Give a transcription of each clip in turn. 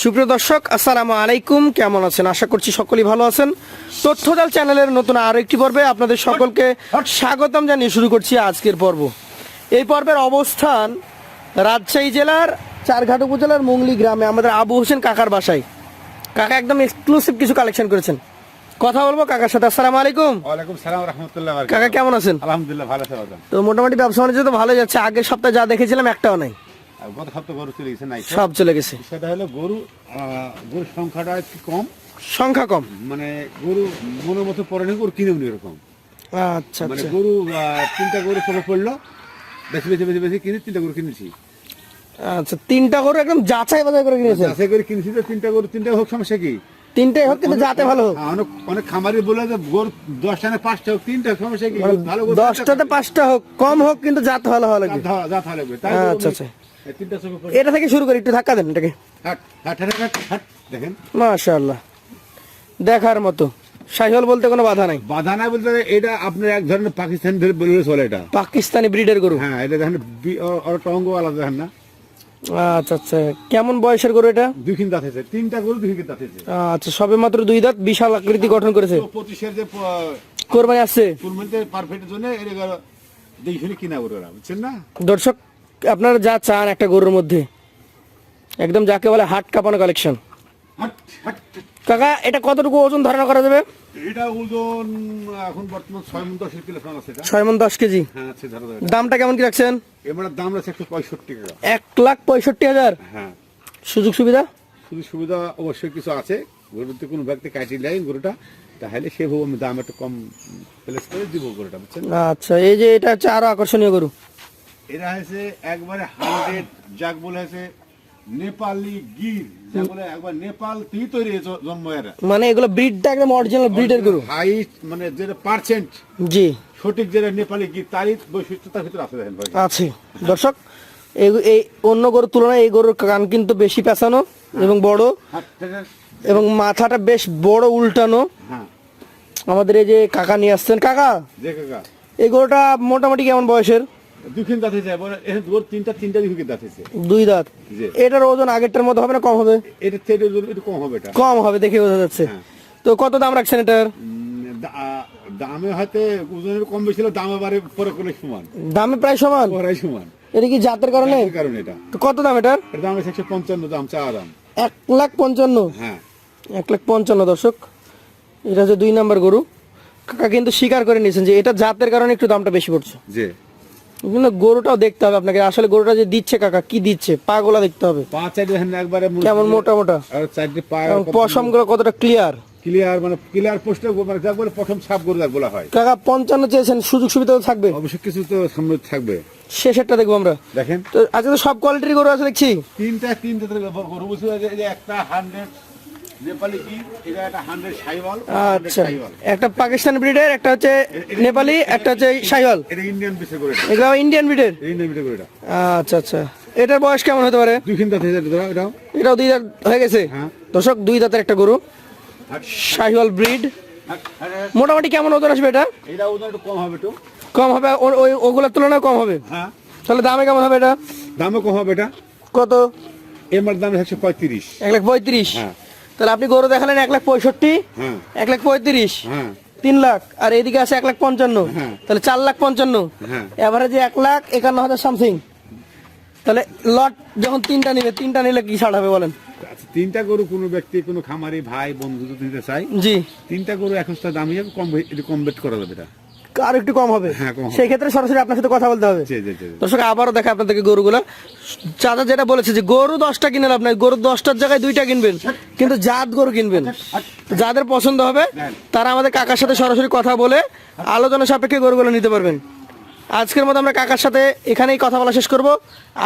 সুপ্রিয় দর্শক আসসালামু আলাইকুম। কেমন আছেন? আশা করছি সকলেই ভালো আছেন। তথ্যজাল চ্যানেলের নতুন আরও একটি পর্বে আপনাদের সকলকে স্বাগতম জানিয়ে শুরু করছি আজকের পর্ব। এই পর্বের অবস্থান রাজশাহী জেলার চারঘাট উপজেলার মুংলি গ্রামে আমাদের আবু হোসেন কাকার বাসায়। কাকা একদম এক্সক্লুসিভ কিছু কালেকশন করেছেন। কথা বলব কাকার সাথে। আসসালামু আলাইকুম। ওয়ালাইকুম সালাম রহমতুল্লাহ কাকা কেমন আছেন? আলহামদুলিল্লাহ ভালো আছে বাজান তো মোটামুটি ব্যবসা বাণিজ্য তো ভালো যাচ্ছে। আগের সপ্তাহে যা দেখেছিলাম একটাও নাই। গত সপ্তাহ গরু চলে গেছে নাই সব চলে গেছে। সেটা হলো গরু গরুর সংখ্যাটা একটু কম। সংখ্যা কম। মানে গরু মনের মতো পড়ে না গরু কিনে উনি এরকম। আচ্ছা মানে আচ্ছা। গরু তিনটা গরু সবে পড়ল বেশি বেশি বেশি বেশি কিনে তিনটা গরু কিনেছি। আচ্ছা তিনটা গরু একদম যাচাই বাছাই করে কিনেছেন? যাচাই করে কিনেছি তো তিনটা গরু তিনটা হোক সমস্যা কি? তিনটাই হোক কিন্তু যাতে ভালো হোক। হ্যাঁ, অনেক অনেক খামারি বলে যে গরু দশটা না পাঁচটা হোক তিনটা সমস্যা কি? মানে ভালো দশটাতে পাঁচটা হোক কম হোক কিন্তু জাত ভালো হওয়া লাগবে জাত ভালো লাগবে। আচ্ছা, আচ্ছা। এটা থেকে শুরু করি একটু ধাক্কা দেন এটাকে। দেখেন। মাশাআল্লাহ। দেখার মতো। সাইহল বলতে কোনো বাধা নাই। বাধা নাই বলতে এটা আপনার এক ধরনের পাকিস্তান চলে এটা। পাকিস্তানি ব্রিডের গরু। হ্যাঁ এটা দেখেন টঙ্গ আলাদা দেখেন না। আচ্ছা আচ্ছা। কেমন বয়সের গরু এটা? দুই কিন দাঁত হয়েছে। তিনটা গরু দুই কিন দাঁত হয়েছে। আচ্ছা সবে মাত্র দুই দাঁত বিশাল আকৃতি গঠন করেছে। পঁচিশের যে কোরবানি আসছে। টুর্নামেন্টের পারফেক্টের জন্য এটা দেখে কিনা গরু বুঝছেন না? দর্শক আপনারা যা চান একটা গরুর মধ্যে। একদম যাকে বলে হাট কাঁপানো কালেকশন। কাকা এটা কতটুকু ওজন ধারণা করা যাবে? এটা ওজন এখন বর্তমান ছয় মন দশের কিলো আছে ছয় মন দশ কেজি? হ্যাঁ। দামটা কেমন কি রাখছেন? এবার দাম আছে একশো পঁয়ষট্টি টাকা। এক লাখ পঁয়ষট্টি হাজার? হ্যাঁ। সুযোগ সুবিধা? শুধু সুবিধা অবশ্যই কিছু আছে। গরুতে কোনো ব্যক্তি কাটিয়ে দেয় গরুটা তাহলে আমি দাম একটু কম প্লেস করে দিব গরুটা বুঝছেন? আচ্ছা এই যে এটা হচ্ছে আরও আকর্ষণীয় গরু। এরা হয়েছে একবারে হান্ড্রেড যাক বলে হয়েছে নেপালি গির। একবার নেপাল থেকে তৈরি হয়েছে জন্ম এরা। মানে এগুলো ব্রিডটা একদম অরিজিনাল ব্রিডের গরু। হাইট মানে যেটা পার্সেন্ট জি। সঠিক যেটা নেপালি গির তারই বৈশিষ্ট্যতার ভিতরে আছে দেখেন ভাই। আছে। দর্শক এই- এই অন্য গরুর তুলনায় এই গরুর কান কিন্তু বেশি পেঁচানো এবং বড়। এবং মাথাটা বেশ বড় উল্টানো। হ্যাঁ। আমাদের এই যে কাকা নিয়ে আসছেন। কাকা যে কাকা। এই গরুটা মোটামুটি কেমন বয়সের? দুখিন দাঁত হয়েছে এখানে দুর তিনটা তিনটা দুখিন দাঁত হয়েছে। দুই দাঁত? এটার ওজন আগেরটার মতো হবে না কম হবে? এটা থেকে একটু- একটু কম হবে এটা। কম হবে দেখে বোঝা যাচ্ছে। হ্যাঁ। তো কত দাম রাখছেন এটার? দামে হয়তো ওজনের কম বেশি হলে দাম আবার পরে করলে সমান। দামে প্রায় সমান? পরাই সমান। এটা কি জাতের কারণে? কারণে এটা। তো কত দাম এটার? দাম আছে একশো পঞ্চান্ন দাম চা দাম। এক লাখ পঞ্চান্ন? হ্যাঁ। এক লাখ পঞ্চান্ন দর্শক। এটা হচ্ছে দুই নাম্বার গরু। কাকা কিন্তু স্বীকার করে নিয়েছেন যে এটা জাতের কারণে একটু দামটা বেশি পড়ছে। যে কিন্তু গরুটাও দেখতে হবে আপনাকে। আসলে গরুটা যে দিচ্ছে কাকা কি দিচ্ছে? পা গোলা দেখতে হবে। পা চারটে একবারে কেমন মোটা মোটা? আর চারটে পা পশমগুলো কতটা ক্লিয়ার ক্লিয়ার মানে ক্লিয়ার পোস্টে মানে যাক বলে প্রথম সাপ গরু যাক বলা হয়। কাকা পঞ্চান্ন চেয়েছেন সুযোগ সুবিধা থাকবে। কিছু তো সামনে থাকবে। শেষেরটা দেখব আমরা। দেখেন। তো আজকে তো সব কোয়ালিটির গরু আছে দেখছি তিনটা তিনটা গরু বুঝতে একটা হান্ড্রেড নেপালি কি? এটা একটা হান্ড্রেড সাইওয়াল আচ্ছা একটা পাকিস্তানি ব্রিডের একটা হচ্ছে নেপালি একটা হচ্ছে এটা ইন্ডিয়ান বেসে করে এটা। ইন্ডিয়ান ব্রিডের? ইন্ডিয়ান বেসে করে এটা। আচ্ছা আচ্ছা। এটার বয়স কেমন হতে পারে? দুই এটাও। এটাও দুই দাঁত হয়ে গেছে? হ্যাঁ। দর্শক দুই দাঁতের একটা গরু। শাহিওয়াল ব্রিড। মোটামুটি কেমন ওজন আসবে এটা? এটা ওজন একটু কম হবে একটু। কম হবে ওই ওগুলোর তুলনায় কম হবে? হ্যাঁ। তাহলে দামে কেমন হবে এটা? দামও কম হবে এটা। কত? এমআর দাম একশো পঁয়ত্রিশ। এক লাখ পঁয়ত্রিশ। হ্যাঁ। তাহলে আপনি গরু দেখালেন এক লাখ পঁয়ষট্টি এক লাখ পঁয়ত্রিশ তিন লাখ আর এদিকে আছে এক লাখ পঞ্চান্ন। তাহলে চার লাখ পঞ্চান্ন। এভারেজে এক লাখ একান্ন হাজার সামথিং তাহলে লট যখন তিনটা নিবে তিনটা নিলে কি ছাড় হবে বলেন? আচ্ছা তিনটা গরু কোনো ব্যক্তি কোনো খামারি ভাই বন্ধু যদি নিতে চাই জি। তিনটা গরু এখন দামি কম কম বেট করা যাবে এটা। আর একটু কম হবে? হ্যাঁ। সেই ক্ষেত্রে সরাসরি আপনার সাথে কথা বলতে হবে। দর্শক আবারও দেখা আপনাদেরকে গরুগুলো। চাচা যেটা বলেছে যে গরু দশটা কিনে লাভ নাই গরু দশটার জায়গায় দুইটা কিনবেন। কিন্তু জাত গরু কিনবেন। যাদের পছন্দ হবে তারা আমাদের কাকার সাথে সরাসরি কথা বলে আলোচনা সাপেক্ষে গরুগুলো নিতে পারবেন। আজকের মতো আমরা কাকার সাথে এখানেই কথা বলা শেষ করব।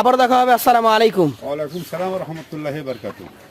আবার দেখা হবে। আসসালামু আলাইকুম। ওয়ালাইকুম সালাম রহমতুল্লাহ বারকাতুহ।